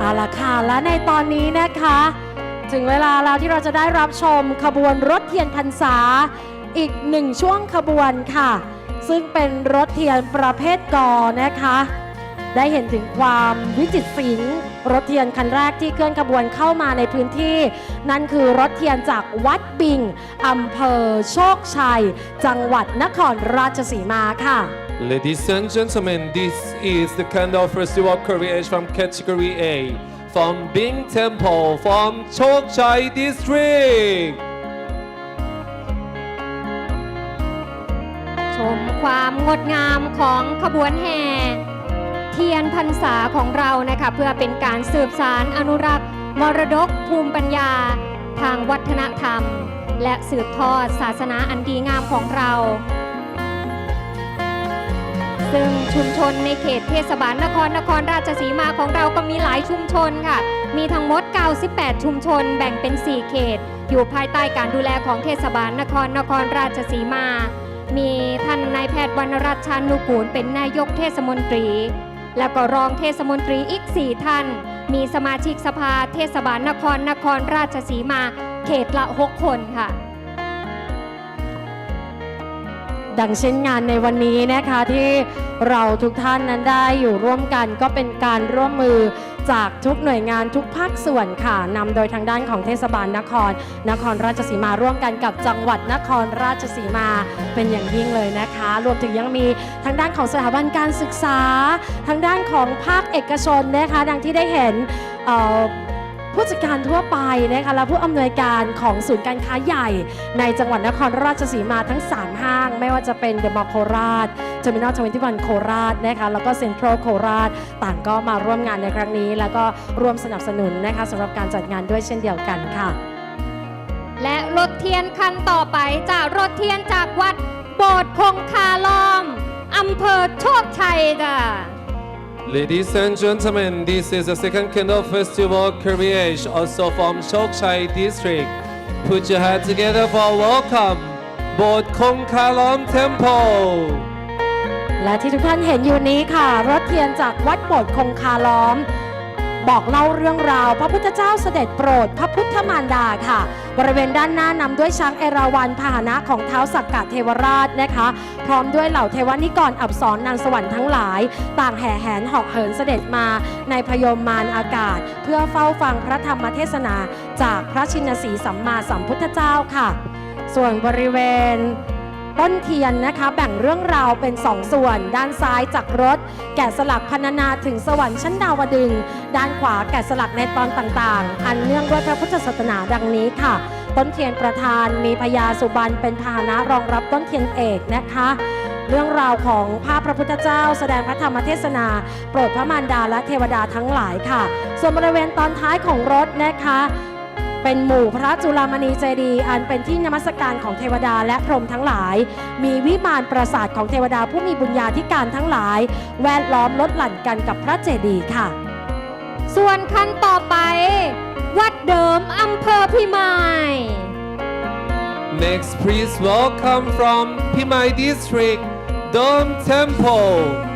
เอาละค่ะ และในตอนนี้นะคะ ถึงเวลาแล้วที่เราจะได้รับชมขบวนรถเทียนพรรษา อีกหนึ่งช่วงขบวนค่ะ ซึ่งเป็นรถเทียนประเภทกอนะคะ ได้เห็นถึงความวิจิตรศิลป์รถเทียนคันแรกที่เคลื่อนขบวนเข้ามาในพื้นที่ นั่นคือรถเทียนจากวัดปิงอำเภอโชคชัย จังหวัดนครราชสีมาค่ะ Ladies and gentlemen, this is the Candle Festival Courage from category A from Bing Temple from Chok Chai District. ชมความงดงามของขบวนแห่เทียนพรรษาของเรานะคะเพื่อเป็นการสืบสารอนุรักษ์ มรดกภูมิปัญญา ทางวัฒนธรรม และสืบทอดศาสนาอันดีงามของเรา ซึ่งชุมชนในเขตเทศบาลนครนครราชสีมาของเราก็มีหลายชุมชนค่ะ มีทั้งหมด 98 ชุมชนแบ่งเป็น 4 เขต อยู่ภายใต้การดูแลของเทศบาลนครนครราชสีมา มีท่านนายแพทย์วรรณรัตน์ชานุกูลเป็นนายกเทศมนตรี แล้วก็รองเทศมนตรีอีก 4 ท่าน มีสมาชิกสภาเทศบาลนครนครราชสีมา เขตละ 6 คนค่ะ ดังเช่นงานในวันนี้นะคะที่เราทุกท่านนั้นได้อยู่ร่วมกันก็เป็นการร่วมมือจากทุกหน่วยงานทุกภาคส่วนค่ะนำโดยทางด้านของเทศบาลนคร นครราชสีมาร่วมกันกับจังหวัดนครราชสีมาเป็นอย่างยิ่งเลยนะคะ รวมถึงยังมีทางด้านของสถาบันการศึกษา ทางด้านของภาคเอกชนนะคะดังที่ได้เห็นเผู้จัดการทั่วไปนะคะและผู้อำนวยการของศูนย์การค้าใหญ่ ในจังหวัดนครราชสีมาทั้ง 3 ห้าง ไม่ว่าจะเป็นเดอะมอลล์โคราชเทอร์มินอลทเวนตี้วันโคราชนะคะแล้วก็เซ็นทรัลโคราช ต่างก็มาร่วมงานในครั้งนี้ แล้วก็ร่วมสนับสนุนนะคะสำหรับการจัดงานด้วยเช่นเดียวกันค่ะ และรถเทียนคันต่อไปจากรถเทียนจากวัดโบสถ์คงคาลอมอำเภอโชคชัยจ้ะ Ladies and gentlemen, this is the second Candle Festival Courage also from Chok Chai District. Put your hands together for welcome, Bod Kong Kalom Temple. และที่ทุกท่านเห็นอยู่นี้ค่ะ รถเทียนจากวัดโบสถ์คงคาล้อม บอกเล่าเรื่องราว พระพุทธเจ้าเสด็จโปรด พระพุทธมารดาค่ะ บริเวณด้านหน้านำด้วยช้างเอราวัณพาหนะของเท้าสักกะเทวราชนะคะ พร้อมด้วยเหล่าเทวนิกรอับสรนางสวรรค์ทั้งหลาย ต่างแห่แหนเหาะเหินเสด็จมาในพยมมารอากาศ เพื่อเฝ้าฟังพระธรรมเทศนา จากพระชินสีสัมมาสัมพุทธเจ้าค่ะ ส่วนบริเวณ ต้นเทียนนะคะ แบ่งเรื่องราวเป็นสองส่วน ด้านซ้ายจากรถ แกะสลักพรรณนาถึงสวรรค์ชั้นดาวดึง ด้านขวาแกะสลักในตอนต่างๆ อันเนื่องด้วยพระพุทธศาสนาดังนี้ค่ะ ต้นเทียนประธานมีพญาสุบรรณเป็นพาหนะรองรับต้นเทียนเอกนะคะเรื่องราวของภาพพระพุทธเจ้า แสดงพระธรรมเทศนา โปรดพระมารดาและเทวดาทั้งหลายค่ะ ส่วนบริเวณตอนท้ายของรถนะคะ เป็นหมู่พระจุลามณีเจดีย์อันเป็นที่นมัสการของเทวดาและพรหมทั้งหลาย มีวิมานปราสาทของเทวดาผู้มีบุญญาธิการทั้งหลาย แวดล้อมลดหลั่นกันกับพระเจดีย์ค่ะ ส่วนคันต่อไป วัดเดิมอำเภอพิมาย Next, please welcome from Pimai District, Dome Temple.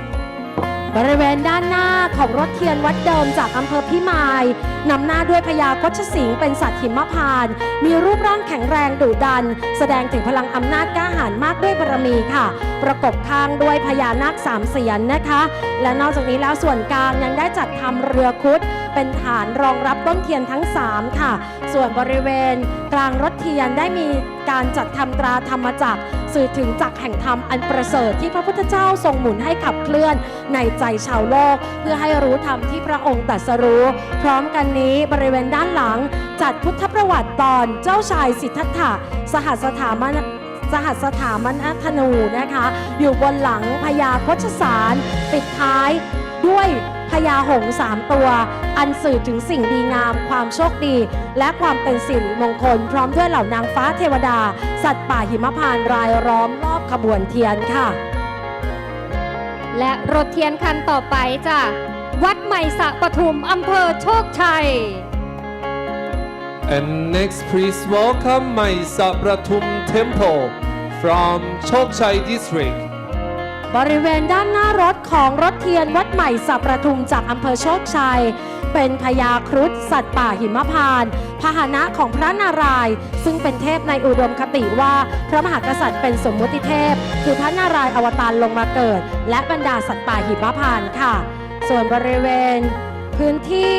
บริเวณด้านหน้าของรถเทียนวัดเดิมจากอำเภอพิมายนำหน้าด้วยพญาคชสิงห์เป็นสัตว์หิมพาน มีรูปร่างแข็งแรงดุดัน แสดงถึงพลังอำนาจกล้าหาญมากด้วยบารมีค่ะ ประกบข้างด้วยพญานาคสามเสียนนะคะ และนอกจากนี้แล้วส่วนกลางยังได้จัดทำเรือคุดเป็นฐานรองรับต้นเทียนทั้ง 3 ค่ะ ส่วนบริเวณกลางรถ เทียนได้มีการจัดทำตราธรรมจักรสื่อถึงจักรแห่งธรรมอันประเสริฐที่พระพุทธเจ้าทรงหมุนให้ขับเคลื่อนในใจชาวโลก เพื่อให้รู้ธรรมที่พระองค์ตรัสรู้ พร้อมกันนี้บริเวณด้านหลัง จัดพุทธประวัติตอนเจ้าชายสิทธัตถะสหัสถามนสหัสสถามนธนูนะคะ อยู่บนหลังพญาโคชสาร ปิดท้ายด้วย พญาหงส์สามตัว อันสื่อถึงสิ่งดีงาม ความโชคดี และความเป็นสิริมงคล พร้อมด้วยเหล่านางฟ้าเทวดา สัตว์ป่าหิมพานต์รายล้อมรอบขบวนเทียนค่ะ และรถเทียนคันต่อไปจ้ะวัดใหม่สระปทุมอำเภอโชคชัย And next, please welcome my Sabratum Temple from Chok Chai District. บริเวณด้านหน้ารถของรถเทียนวัดใหม่สับประทุมจากอำเภอโชคชัย เป็นพญาครุฑสัตว์ป่าหิมพานพาหนะของพระนารายณ์ซึ่งเป็นเทพในอุดมคติว่าพระมหากษัตริย์เป็นสมมุติเทพ คือพระนารายณ์อวตารลงมาเกิด และบรรดาสัตว์ป่าหิมพานค่ะ ส่วนบริเวณ พื้นที่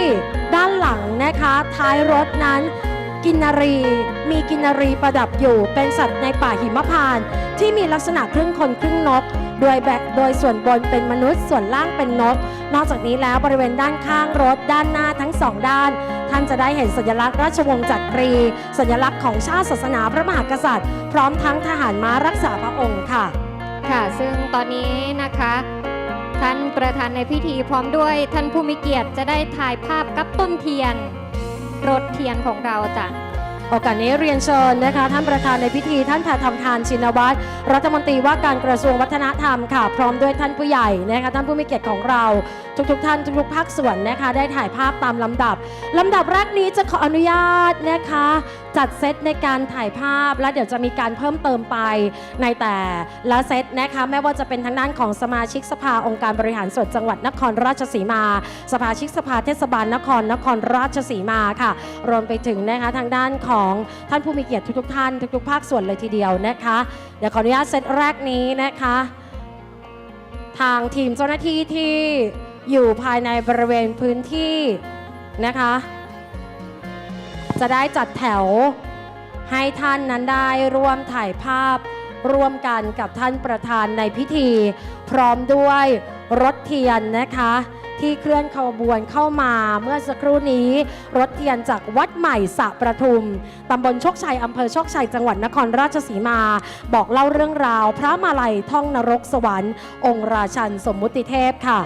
ด้านหลังนะคะท้ายรถนั้นกินารี มีกินารีประดับอยู่เป็นสัตว์ในป่าหิมพานต์ที่มีลักษณะครึ่งคนครึ่งนก โดยแบกโดยส่วนบนเป็นมนุษย์ส่วนล่างเป็นนก นอกจากนี้แล้วบริเวณด้านข้างรถด้านหน้าทั้งสองด้าน ท่านจะได้เห็นสัญลักษณ์ราชวงศ์จักรี สัญลักษณ์ของชาติศาสนาพระมหากษัตริย์ พร้อมทั้งทหารม้ารักษาพระองค์ค่ะ ค่ะ ซึ่งตอนนี้นะคะท่านประธานในพิธีพร้อมด้วยท่านผู้มีเกียรติจะได้ถ่ายภาพกับต้นเทียน รถเทียนของเราจ้ะ โอกาสนี้เรียนเชิญนะคะ ท่านประธานในพิธีท่านแพทองทานชินวัตรรัฐมนตรีว่าการกระทรวงวัฒนธรรมค่ะ พร้อมด้วยท่านผู้ใหญ่นะคะท่านผู้มีเกียรติของเรา ทุกๆทท่านทุกๆภาคส่วนนะคะ ได้ถ่ายภาพตามลำดับลำดับแรกนี้จะขออนุญาตนะคะ จัดเซตในการถ่ายภาพ และเดี๋ยวจะมีการเพิ่มเติมไปในแต่ละเซตนะคะไม่ว่าจะเป็นทางด้านของสมาชิกสภาองค์การบริหารส่วนจังหวัดนครราชสีมา สมาชิกสภาเทศบาลนครนครราชสีมาค่ะ รวมไปถึงนะคะทางด้านของท่านผู้มีเกียรติทุกๆท่านทุกๆภาคส่วนเลยทีเดียวนะคะ เดี๋ยวขออนุญาตเซตแรกนี้นะคะ ทางทีมเจ้าหน้าที่ที่อยู่ภายในบริเวณพื้นที่นะคะ จะได้จัดแถว ให้ท่านนั้นได้ร่วมถ่ายภาพร่วมกันกับท่านประธานในพิธี พร้อมด้วยรถเทียนนะคะ ที่เคลื่อนขบวนเข้ามาเมื่อสักครู่นี้ รถเทียนจากวัดใหม่สระประทุมตำบลโชคชัยอำเภอโชคชัยจังหวัดนครราชสีมา บอกเล่าเรื่องราว พระมาลัยท่องนรกสวรรค์ องค์ราชันสมมุติเทพค่ะ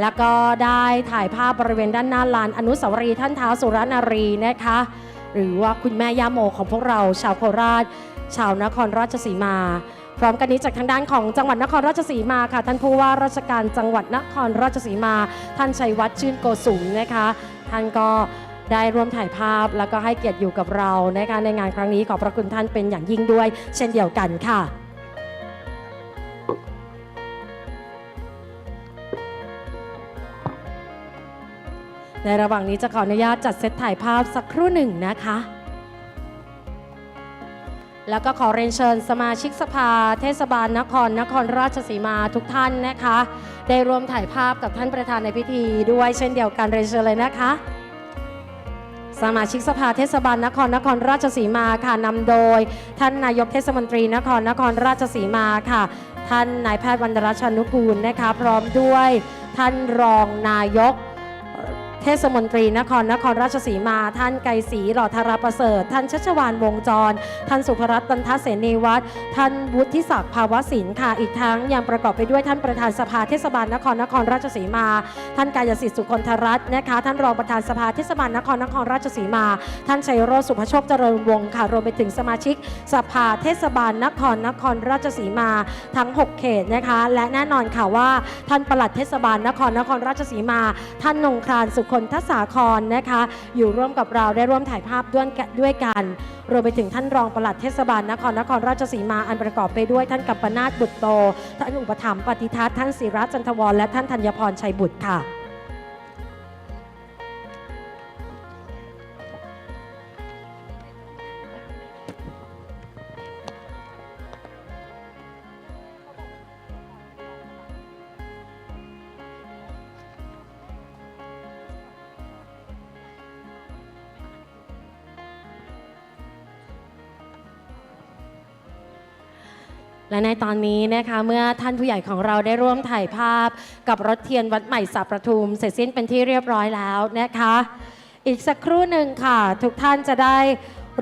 แล้วก็ได้ถ่ายภาพบริเวณด้านหน้าลานอนุสาวรีย์ท่านเท้าวสุรนารีนะคะ หรือว่าคุณแม่ย่าโมของพวกเราชาวโคราช ชาวนครราชสีมา พร้อมกันนี้จากทางด้านของจังหวัดนครราชสีมาค่ะ ท่านผู้ว่าราชการจังหวัดนครราชสีมา ท่านชัยวัฒน์ชื่นโกสุมนะคะ ท่านก็ได้ร่วมถ่ายภาพแล้วก็ให้เกียรติอยู่กับเรานะคะในงานครั้งนี้ขอบพระคุณท่านเป็นอย่างยิ่งด้วย เช่นเดียวกันค่ะ ในระหว่างนี้จะขออนุญาตจัดเซตถ่ายภาพสักครู่หนึ่งนะคะ แล้วก็ขอเรียนเชิญสมาชิกสภา เทศบาลนครนครราชสีมาทุกท่านนะคะ ได้ร่วมถ่ายภาพกับท่านประธานในพิธีด้วยเช่นเดียวกันเรียนเชิญเลยนะคะ สมาชิกสภาเทศบาลนครนครราชสีมาค่ะนำโดย ท่านนายกเทศมนตรีนครนครราชสีมาค่ะ ท่านนายแพทย์วรรณรัชชนุกูลนะคะ พร้อมด้วยท่านรองนายก เทศมนตรีนครนครราชสีมา ท่านไกรศรีหล่อธารประเสริฐ ท่านชัชวานวงจร ท่านสุภรัตน์ตันทเสนีวัฒน์ท่านวุฒิศักดิ์ภาวศิลป์ค่ะ อีกทั้งยังประกอบไปด้วยท่านประธานสภาเทศบาลนครนครราชสีมา ท่านกายสิทธิ์สุคนธรัตน์นะคะ ท่านรองประธานสภาเทศบาลนครนครราชสีมา ท่านชัยโรจน์สุภโชคเจริญวงศ์ค่ะ รวมไปถึงสมาชิก สภาเทศบาลนครนครราชสีมาทั้ง 6 เขตนะคะ และแน่นอนค่ะว่าท่านปลัดเทศบาลนครนครราชสีมา ท่านนงครานสุนทศาครนะคะ อยู่ร่วมกับเราได้ร่วมถ่ายภาพด้วยกันด้วยกันรวมไปถึงท่านรองปลัดเทศบาลนครนครราชสีมาอันประกอบไปด้วยท่านกัปปนาตบุตรโต ท่านอุปถัมภ์ปฏิทัศน์ท่านศิรัจันทวรและท่านธัญพรชัยบุตรค่ะ และในตอนนี้นะคะเมื่อท่านผู้ใหญ่ของเราได้ร่วมถ่ายภาพ กับรถเทียนวัดใหม่สับประทุม เสร็จสิ้นเป็นที่เรียบร้อยแล้วนะคะ อีกสักครู่หนึ่งค่ะ ทุกท่านจะได้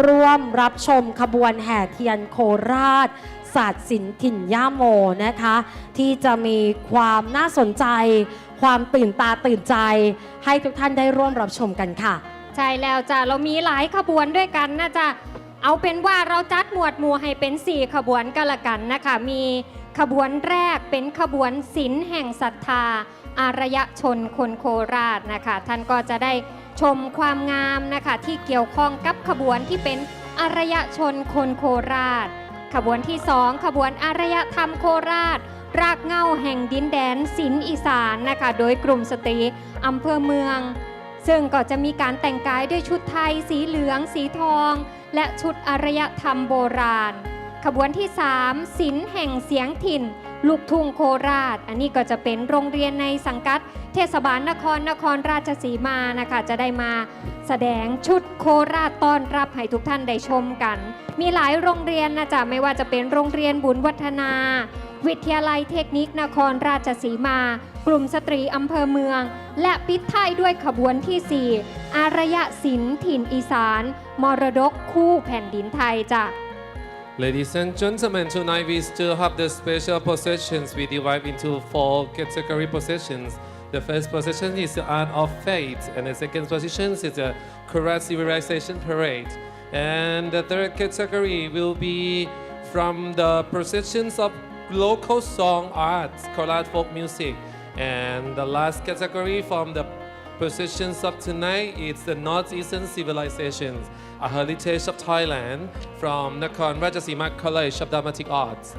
ร่วมรับชมขบวนแห่เทียนโคราชศาสตร์ศิลป์ถิ่นย่าโมนะคะ ที่จะมีความน่าสนใจ ความตื่นตาตื่นใจ ให้ทุกท่านได้ร่วมรับชมกันค่ะ ใช่แล้วจ้ะเรามีหลายขบวนด้วยกันนะจ๊ะ เอาเป็นว่าเราจัดหมวดหมู่ให้เป็น 4 ขบวนกันละกันนะคะ มีขบวนแรกเป็นขบวนศิลป์แห่งศรัทธา อารยชนคนโคราชนะคะ ท่านก็จะได้ชมความงามนะคะ ที่เกี่ยวข้องกับขบวนที่เป็นอารยชนคนโคราช ขบวนที่ 2 ขบวนอารยธรรมโคราช รากเหง้าแห่งดินแดนศิลป์อีสานนะคะ โดยกลุ่มสตรีอำเภอเมือง ซึ่งก็จะมีการแต่งกายด้วยชุดไทย สีเหลือง สีทอง และชุดอารยธรรมโบราณ ขบวนที่ 3ศิลป์แห่งเสียงถิ่น ลูกทุ่งโคราช อันนี้ก็จะเป็นโรงเรียนในสังกัด เทศบาลนครนครราชสีมานะคะ จะได้มาแสดงชุดโคราชต้อนรับให้ทุกท่านได้ชมกัน มีหลายโรงเรียนนะจ๊ะไม่ว่าจะเป็นโรงเรียนบุญวัฒนา วิทยาลัยเทคนิคนครราชสีมา กลุ่มสตรีอำเภอเมือง และปิดท้ายด้วยขบวนที่ 4 อารยะศิลป์ถิ่นอีสาน มรดกคู่แผ่นดินไทยจ้ะ Ladies and gentlemen, tonight we still have the special possessions. We divide into four category possessions. The first possession is the art of faith, and the second position is the correct civilization parade. And the third category will be from the possessions of local song arts, Korat folk music. And the last category from the Positions of tonight is the Northeastern Civilizations, a heritage of Thailand from Nakhon Ratchasima College of Dramatic Arts.